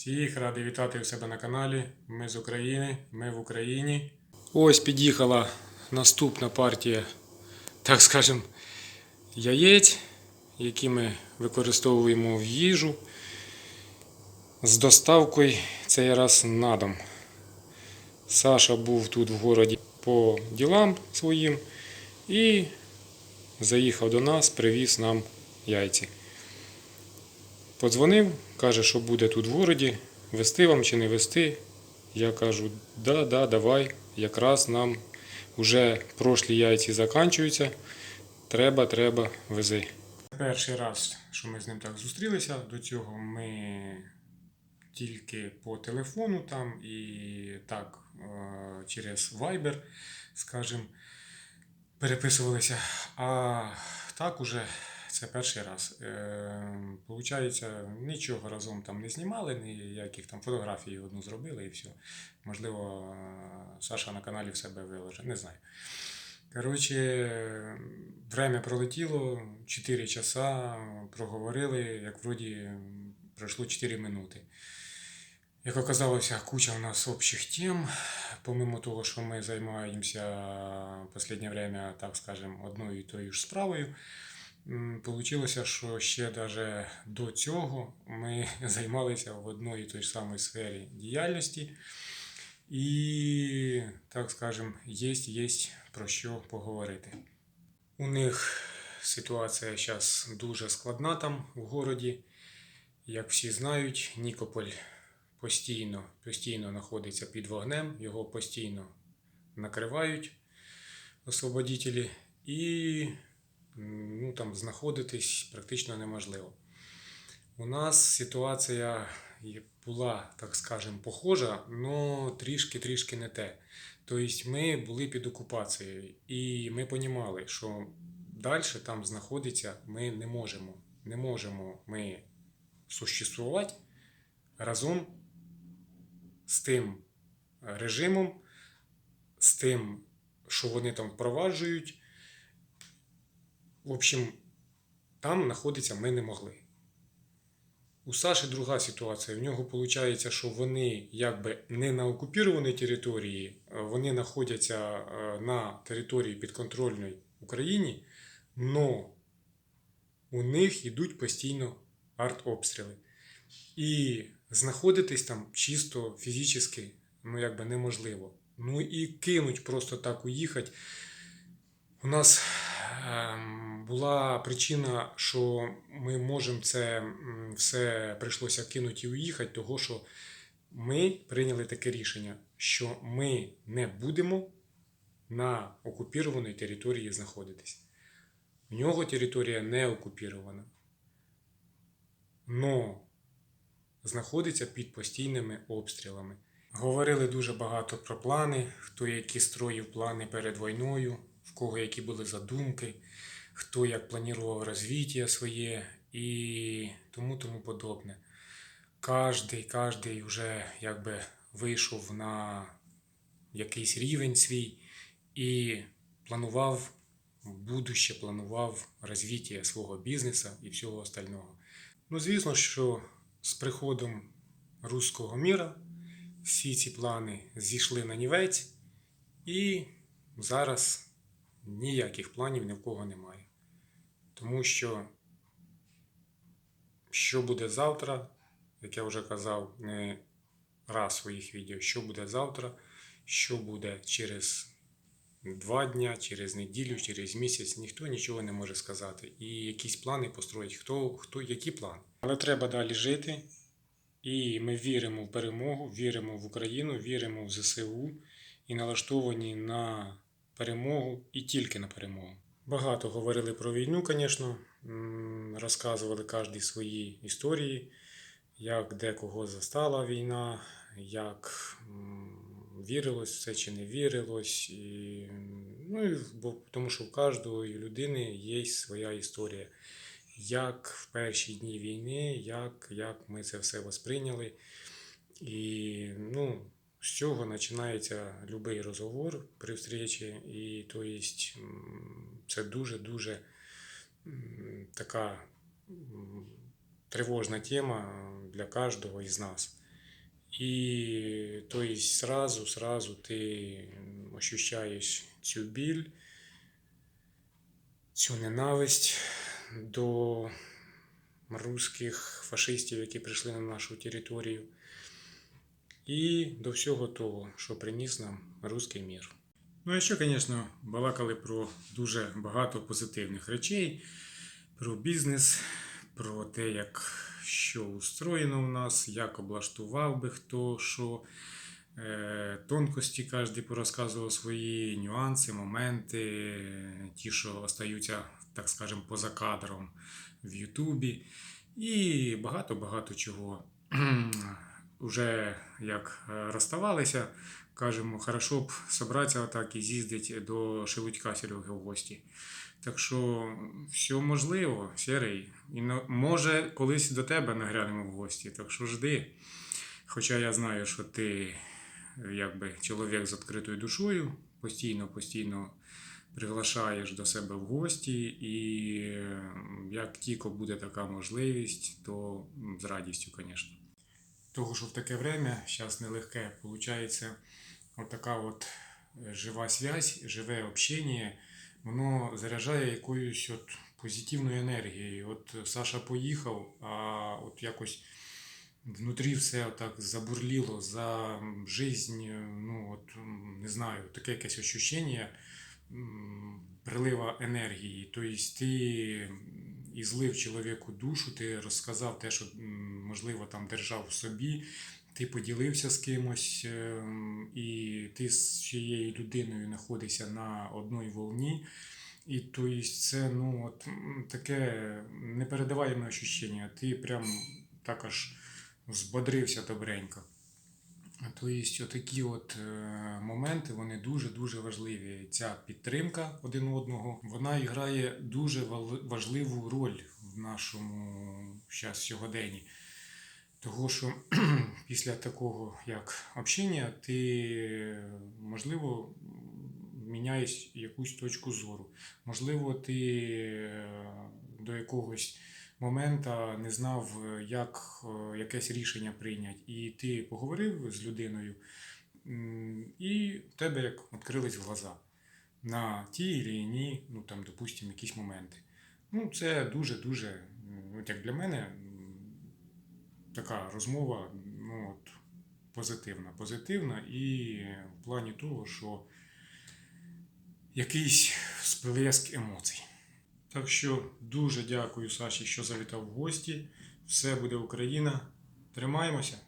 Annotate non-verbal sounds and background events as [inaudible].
Всіх радий вітати у себе на каналі. Ми з України, ми в Україні. Ось під'їхала наступна партія, так скажем, яєць, які ми використовуємо в їжу з доставкою цей раз на дом. Саша був тут в городі по ділам своїм і заїхав до нас, привіз нам яйці. Подзвонив, каже, що буде тут в городі, вести вам чи не вести. Я кажу, да, да, давай. Якраз нам вже прошлі яйці заканчуються. Треба, треба, вези. Перший раз, що ми з ним так зустрілися, до цього ми тільки по телефону там і так е, через Viber, скажімо, переписувалися. А так уже це перший раз. Е, Получається, нічого разом там не знімали, ніяких там фотографій одну зробили і все. Можливо, Саша на каналі в себе виложить, не знаю. Коротше, время пролетіло, 4 часа, проговорили, як вроді пройшло 4 минути. Як оказалося, куча у нас общих тем. Помимо того, що ми займаємося в останнє время, так скажем, одною і тою ж справою. Получилося, що ще даже до цього ми [laughs] займалися в одній і той самій сфері діяльності. І, так скажем, є, є про що поговорити. У них ситуація зараз дуже складна там в городі. Як всі знають, Нікополь постійно, постійно знаходиться під вогнем, його постійно накривають освободителі, і ну, там знаходитись практично неможливо. У нас ситуація була, так скажемо, похожа, але трішки-трішки не те. Тобто ми були під окупацією, і ми розуміли, що далі там знаходитися ми не можемо. Не можемо ми существувати разом з тим режимом, з тим, що вони там впроваджують. В общем, там знаходитися ми не могли. У Саші друга ситуація. В нього виходить, що вони якби не на окупованій території, вони знаходяться е, на території підконтрольної Україні, але у них йдуть постійно артобстріли. І знаходитись там чисто фізично ну, якби неможливо. Ну і кинуть просто так уїхати. У нас ем, була причина, що ми можемо це все прийшлося кинути і уїхати, того що ми прийняли таке рішення, що ми не будемо на окупованій території знаходитись. В нього територія не окупірована. Но знаходиться під постійними обстрілами. Говорили дуже багато про плани, хто які строїв плани перед війною, в кого які були задумки, хто як планував розвиття своє і тому тому подобне. Кожний, кожний вже якби вийшов на якийсь рівень свій і планував будуще, планував розвиття свого бізнесу і всього остального. Ну, звісно, що з приходом руського міра всі ці плани зійшли на нівець, і зараз ніяких планів ні в кого немає. Тому що, що буде завтра, як я вже казав не раз в своїх відео, що буде завтра, що буде через два дня, через неділю, через місяць, ніхто нічого не може сказати. І якісь плани построїть, хто, хто які плани. Але треба далі жити. І ми віримо в перемогу, віримо в Україну, віримо в ЗСУ і налаштовані на перемогу і тільки на перемогу. Багато говорили про війну, звісно, розказували кожен свої історії, як де кого застала війна, як вірилось в це чи не вірилось. І, ну, і, бо, тому що в кожної людини є своя історія як в перші дні війни, як, як ми це все восприйняли. І ну, з цього починається будь-який розговор при встречі. І то це дуже-дуже така тривожна тема для кожного із нас. І то есть сразу, сразу ти ощущаєш цю біль, цю ненависть до русських фашистів, які прийшли на нашу територію, і до всього того, що приніс нам русський мір. Ну, а ще, звісно, балакали про дуже багато позитивних речей, про бізнес, про те, як що устроєно у нас, як облаштував би хто що. Е, Тонкості кожен порозказував свої нюанси, моменти, ті, що остаються, так скажемо, поза кадром в Ютубі. І багато-багато чого. Уже як е, розставалися, кажемо, хорошо б собратися отак і з'їздити до Шелудька Сереги в гості. Так що все можливо, Серий. І може колись до тебе нагрянемо в гості, так що жди. Хоча я знаю, що ти е, якби чоловік з відкритою душою, постійно, постійно приглашаєш до себе в гості, і е, як тільки буде така можливість, то з радістю, звісно. Того, що в таке время, зараз нелегке, виходить, отака от е, жива связь, живе общення, воно заряджає якоюсь от позитивною енергією. От Саша поїхав, а от якось внутрі все так забурліло за жизнь, е, ну от не знаю, таке якесь ощущення прилива енергії. Тобто ти і злив чоловіку душу, ти розказав те, що можливо там держав в собі, ти поділився з кимось, ем, і ти з цією людиною знаходишся на одній волні. І то це ну, от, таке непередаваєме ощущення. Ти прям так збодрився добренько. То есть отакі от е, моменти вони дуже-дуже важливі. Ця підтримка один одного вона грає дуже важливу роль в нашому щас сьогоденні. Того, що [clears throat] після такого як общення, ти можливо міняєш якусь точку зору. Можливо, ти е, до якогось моменту не знав, е, як е, якесь рішення прийняти. І ти поговорив з людиною, і в тебе як відкрились глаза на ті чи інші, ну там, допустимо, якісь моменти. Ну, це дуже-дуже, от як для мене, така розмова ну, от, позитивна. Позитивна і в плані того, що якийсь сплеск емоцій. Так що дуже дякую Саші, що завітав в гості. Все буде Україна. Тримаємося.